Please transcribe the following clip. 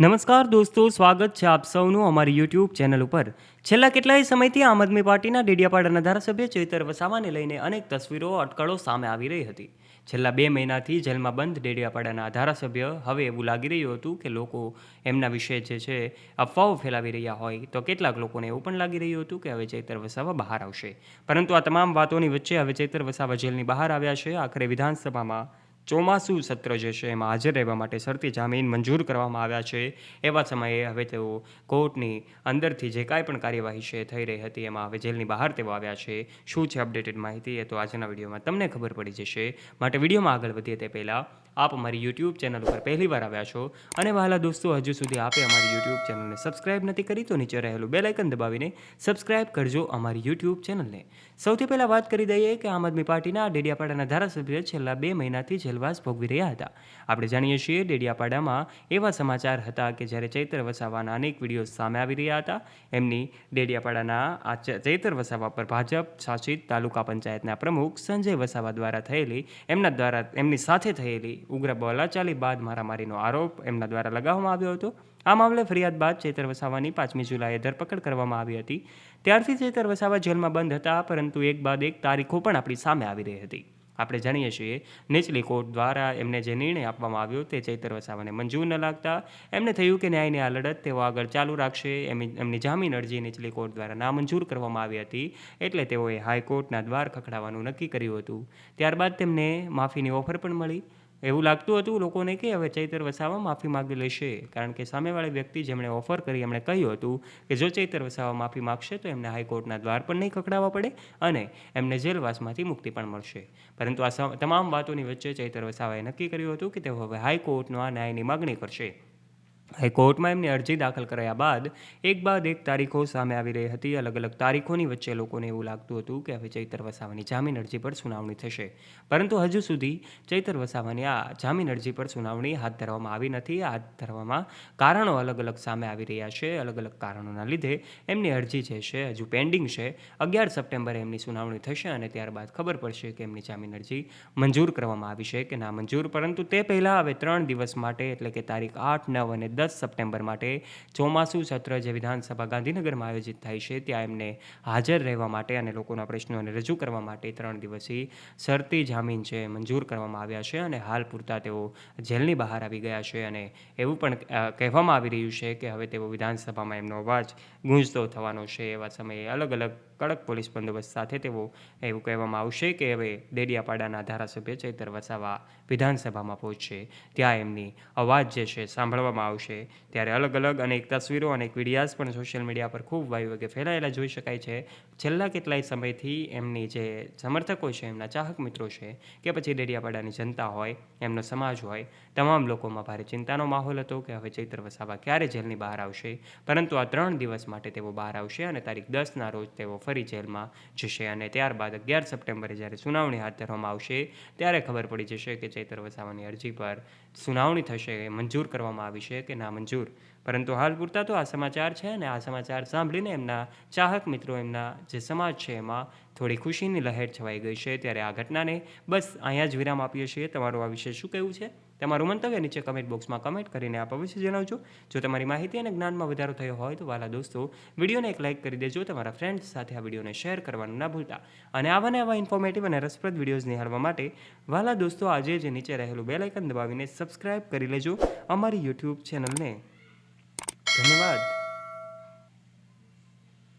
નમસ્કાર દોસ્તો, સ્વાગત છે આપ સૌનું અમારી યુટ્યુબ ચેનલ ઉપર. છેલ્લા કેટલાય સમયથી આમ આદમી પાર્ટીના ડેડિયાપાડાના ધારાસભ્ય ચેતર વસાવાને લઈને અનેક તસવીરો, અટકળો સામે આવી રહી હતી. છેલ્લા બે મહિનાથી જેલમાં બંધ ડેડિયાપાડાના ધારાસભ્ય હવે એવું લાગી રહ્યું હતું કે લોકો એમના વિશે જે છે, અફવાઓ ફેલાવી રહ્યા હોય તો કેટલાક લોકોને એવું પણ લાગી રહ્યું હતું કે હવે ચેતર વસાવા બહાર આવશે. પરંતુ આ તમામ વાતોની વચ્ચે હવે ચેતર વસાવા જેલની બહાર આવ્યા છે. આખરે વિધાનસભામાં ચોમાસું સત્ર જે છે એમાં હાજર રહેવા માટે શરતી જામીન મંજૂર કરવામાં આવ્યા છે. એવા સમયે હવે તેઓ કોર્ટની અંદરથી જે કાંઈ પણ કાર્યવાહી છે થઈ રહી હતી એમાં હવે જેલની બહાર તેઓ આવ્યા છે. શું છે અપડેટેડ માહિતી એ તો આજના વિડીયોમાં તમને ખબર પડી જશે. માટે વિડીયોમાં આગળ વધીએ તે પહેલાં આપ અમારી યુટ્યુબ ચેનલ ઉપર પહેલી વાર આવ્યા છો અને વહાલા દોસ્તો હજુ સુધી આપે અમારી યુટ્યુબ ચેનલને સબસ્ક્રાઇબ નથી કરી તો નીચે રહેલું બેલ આઇકન દબાવીને સબસ્ક્રાઇબ કરજો અમારી યુટ્યુબ ચેનલને. સૌથી પહેલાં વાત કરી દઈએ કે આમ આદમી પાર્ટીના ડેડિયાપાડાના ધારાસભ્ય છેલ્લા બે મહિનાથી જેલવાસ ભોગવી રહ્યા હતા. આપણે જાણીએ છીએ, ડેડિયાપાડામાં એવા સમાચાર હતા કે જ્યારે ચૈતર વસાવાના અનેક વીડિયો સામે આવી રહ્યા હતા, એમની ડેડિયાપાડાના આ ચૈતર વસાવા પર ભાજપ, શાસિત તાલુકા પંચાયતના પ્રમુખ સંજય વસાવા દ્વારા થયેલી, એમના દ્વારા, એમની સાથે થયેલી ઉગ્ર બોલાચાલી બાદ મારામારીનો આરોપ એમના દ્વારા લગાવવામાં આવ્યો હતો. આ મામલે ફરિયાદ બાદ ચૈતર વસાવાની પાંચમી જુલાઈએ ધરપકડ કરવામાં આવી હતી. ત્યારથી ચેતર વસાવા જેલમાં બંધ હતા, પરંતુ એક બાદ એક તારીખો પણ આપણી સામે આવી રહી હતી. આપણે જાણીએ છીએ, નીચલી કોર્ટ દ્વારા એમને જે નિર્ણય આપવામાં આવ્યો તે ચૈતર વસાવાને મંજૂર ન લાગતા, એમને થયું કે ન્યાયની આ લડત તેઓ આગળ ચાલુ રાખશે એમની જામીન અરજી નીચલી કોર્ટ દ્વારા નામંજૂર કરવામાં આવી હતી, એટલે તેઓએ હાઈકોર્ટના દ્વાર ખખડાવવાનું નક્કી કર્યું હતું. ત્યારબાદ તેમને માફીની ઓફર પણ મળી. એવું લાગતું હતું લોકોને કે હવે ચૈતર વસાવા માફી માગી લેશે. કારણ કે સામેવાળી વ્યક્તિ જેમણે ઓફર કરી, એમણે કહ્યું હતું કે જો ચૈતર વસાવા માફી માગશે તો એમને હાઈકોર્ટના દ્વાર પણ નહીં ખખડાવવા પડે અને એમને જેલવાસમાંથી મુક્તિ પણ મળશે. પરંતુ આ તમામ વાતોની વચ્ચે ચૈતર વસાવાએ નક્કી કર્યું હતું કે તેઓ હવે હાઈકોર્ટનો આ ન્યાયની માગણી કરશે. હાઈકોર્ટમાં એમની અરજી દાખલ કરાયા બાદ એક બાદ એક તારીખો સામે આવી રહી હતી. અલગ અલગ તારીખોની વચ્ચે લોકોને એવું લાગતું હતું કે હવે ચૈતર વસાવાની જામીન અરજી પર સુનાવણી થશે. પરંતુ હજુ સુધી ચૈતર વસાવાની આ જામીન અરજી પર સુનાવણી હાથ ધરવામાં આવી નથી. હાથ ધરવામાં કારણો અલગ અલગ સામે આવી રહ્યા છે. અલગ અલગ કારણોના લીધે એમની અરજી જે છે હજુ પેન્ડિંગ છે. અગિયાર સપ્ટેમ્બરે એમની સુનાવણી થશે અને ત્યારબાદ ખબર પડશે કે એમની જામીન અરજી મંજૂર કરવામાં આવી છે કે ના મંજૂર. પરંતુ તે પહેલાં હવે ત્રણ દિવસ માટે, એટલે કે તારીખ આઠ, નવ અને દસ સપ્ટેમ્બર માટે ચોમાસું સત્ર જે વિધાનસભા ગાંધીનગરમાં આયોજિત થાય છે, ત્યાં એમને હાજર રહેવા માટે અને લોકોના પ્રશ્નોને રજૂ કરવા માટે ત્રણ દિવસીય શરતી જામીન છે મંજૂર કરવામાં આવ્યા છે અને હાલ પૂરતા તેઓ જેલની બહાર આવી ગયા છે અને એવું પણ કહેવામાં આવી રહ્યું છે કે હવે તેઓ વિધાનસભામાં એમનો અવાજ ગુંજતો થવાનો છે એવા સમયે અલગ અલગ કડક પોલીસ બંદોબસ્ત સાથે તેઓ એવું કહેવામાં આવશે કે હવે દેડિયાપાડાના ધારાસભ્ય ચૈતર વસાવા વિધાનસભામાં પહોંચશે. ત્યાં એમની અવાજ જે છે સાંભળવામાં આવશે. ત્યારે અલગ અલગ અનેક તસવીરો અનેક વિડીયાઝ પણ સોશિયલ મીડિયા પર ખૂબ વાયુ વગે ફેલાયેલા જોઈ શકાય છે. છેલ્લા કેટલાય સમયથી એમની જે સમર્થકો છે, એમના ચાહક મિત્રો છે, કે પછી ડેડિયાપાડાની જનતા હોય, એમનો સમાજ હોય, તમામ લોકોમાં ભારે ચિંતાનો માહોલ હતો કે હવે ચૈત્ર વસાવા ક્યારે જેલની બહાર આવશે? પરંતુ આ ત્રણ દિવસ માટે તેઓ બહાર આવશે અને તારીખ દસના રોજ તેઓ ફરી જેલમાં જશે અને ત્યારબાદ અગિયાર સપ્ટેમ્બરે જ્યારે સુનાવણી હાથ ધરવામાં આવશે, ત્યારે ખબર પડી જશે કે ચૈતર વસાવાની અરજી પર સુનાવણી થશે, મંજૂર કરવામાં આવી છે કે ના મંજૂર. પરંતુ હાલ પૂરતા તો આ સમાચાર છે અને આ સમાચાર સાંભળીને એમના ચાહક મિત્રો, એમના જે સમાજ છે એમાં થોડી ખુશીની લહેર છવાઈ ગઈ છે. ત્યારે આ ઘટનાને બસ અહીંયા જ વિરામ આપીએ છીએ. તમારું આ વિશે શું કહેવું છે? તમારું મંતવ્ય નીચે કમેન્ટ બોક્સમાં કમેન્ટ કરીને આપ અવશ્ય જણાવજો. જો તમારી માહિતી અને જ્ઞાનમાં વધારો થયો હોય તો વાલા દોસ્તો, વિડીયોને એક લાઇક કરી દેજો. તમારા ફ્રેન્ડ્સ સાથે આ વિડીયોને શેર કરવાનું ના ભૂલતા. અને આવા ને આવા ઇન્ફોર્મેટિવ અને રસપ્રદ વિડીયોઝ નિહાળવા માટે વાલા દોસ્તો, આજે જે નીચે રહેલું બેલાઇકન દબાવીને સબસ્ક્રાઇબ કરી લેજો અમારી યુટ્યુબ ચેનલને धन्यवाद